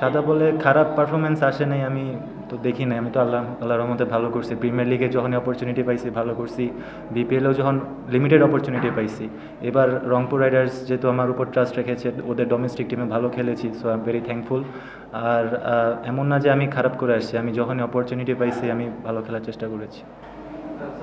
সাদা বলে খারাপ পারফরমেন্স আসে নাই, আমি তো দেখি নাই। আমি তো আল্লাহ, আল্লাহর রহমতে ভালো করছি। প্রিমিয়ার লিগে যখন অপরচুনিটি পাইছি, ভালো করছি। বিপিএলেও যখন লিমিটেড অপরচুনিটি পাইছি। এবার রংপুর রাইডার্স যেহেতু আমার উপর ট্রাস্ট রেখেছে, ওদের ডোমেস্টিক টিমে ভালো খেলেছি so I am very thankful আর এমন না যে আমি খারাপ করে আসছি, আমি যখনই অপরচুনিটি পাইছি, আমি ভালো খেলার চেষ্টা করেছি।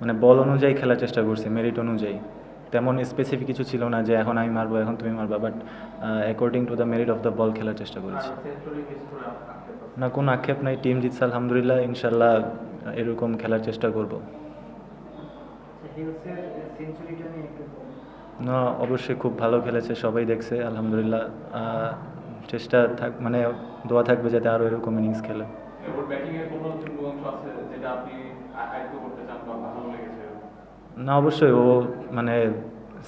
মানে বল অনুযায়ী খেলার চেষ্টা করছি মেরিট অনুযায়ী তেমন স্পেসিফিক কিছু ছিল না যে এখন আমি মারবো, এখন তুমি মারবা but according to the merit of the ball খেলার চেষ্টা করেছি। না, কোনো আক্ষেপ নাই টিম জিতছে, আলহামদুলিল্লাহ ইনশাল্লাহ এরকম খেলার চেষ্টা করব। না, অবশ্যই খুব ভালো খেলেছে, সবাই দেখছে, আলহামদুলিল্লাহ চেষ্টা থাক মানে দোয়া থাকবে যাতে আরও এরকম ইনিংস খেলে না, অবশ্যই ও মানে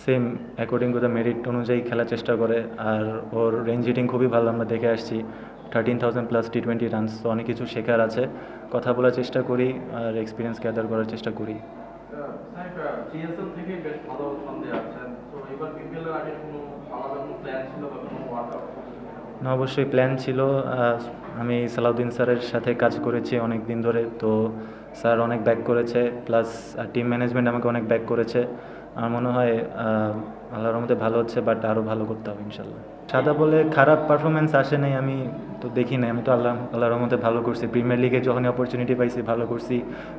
same according to the merit অনুযায়ী খেলার চেষ্টা করে আর ওর রেঞ্জ হিটিং খুবই ভালো, আমরা দেখে আসছি। Thirteen thousand plus T twenty runs তো অনেক কিছু শেখার আছে। কথা বলার চেষ্টা করি আর এক্সপিরিয়েন্স গ্যাদার করার চেষ্টা করি। না, অবশ্যই প্ল্যান ছিল। আমি সালাউদ্দিন স্যারের সাথে কাজ করেছি অনেক দিন ধরে, তো স্যার অনেক ব্যাক করেছে প্লাস টিম ম্যানেজমেন্ট আমাকে অনেক ব্যাক করেছে। আমার মনে হয় আল্লাহর রহমতে ভালো হচ্ছে বাট আরও ভালো করতে হবে, ইনশাল্লাহ। সাদা বলে খারাপ পারফরমেন্স আসে নাই, আমি তো দেখি নাই। আমি তো আল্লাহ, আল্লাহর রহমতে ভালো করছি। প্রিমিয়ার লিগে যখন অপরচুনিটি পাইছি, ভালো করছি।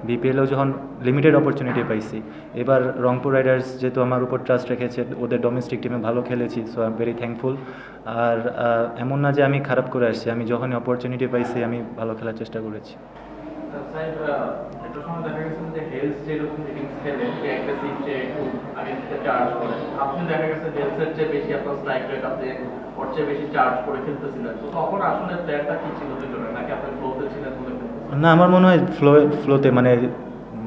বিপিএলেও যখন লিমিটেড অপরচুনিটি পাইছি। এবার রংপুর রাইডার্স যেহেতু আমার উপর ট্রাস্ট রেখেছে, ওদের ডোমেস্টিক টিমে ভালো খেলেছি so I am very thankful আর এমন না যে আমি খারাপ করে আসছি, আমি যখনই অপরচুনিটি পাইছি, আমি ভালো খেলার চেষ্টা করেছি। তো না, আমার মনে হয় ফ্লো ফ্লোতে মানে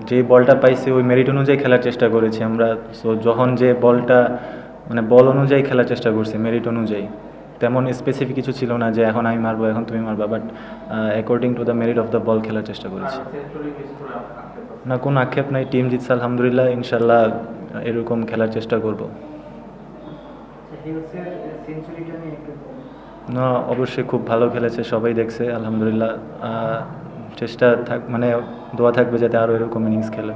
যে বলটা পাইছি ওই মেরিট অনুযায়ী খেলার চেষ্টা করেছি আমরা। সো যখন যে বলটা মানে বল অনুযায়ী খেলার চেষ্টা করছি মেরিট অনুযায়ী। তেমন স্পেসিফিক কিছু ছিল না যে এখন আমি মারবো, এখন তুমি মারবা but according to the merit of the ball খেলার চেষ্টা করেছি। না, কোনো আক্ষেপ নাই টিম জিতছে, আলহামদুলিল্লাহ, ইনশাল্লাহ এরকম খেলার চেষ্টা করব। না, অবশ্যই খুব ভালো খেলেছে, সবাই দেখছে, আলহামদুলিল্লাহ চেষ্টা থাক মানে দোয়া থাকবে যাতে আরও এরকম ইনিংস খেলে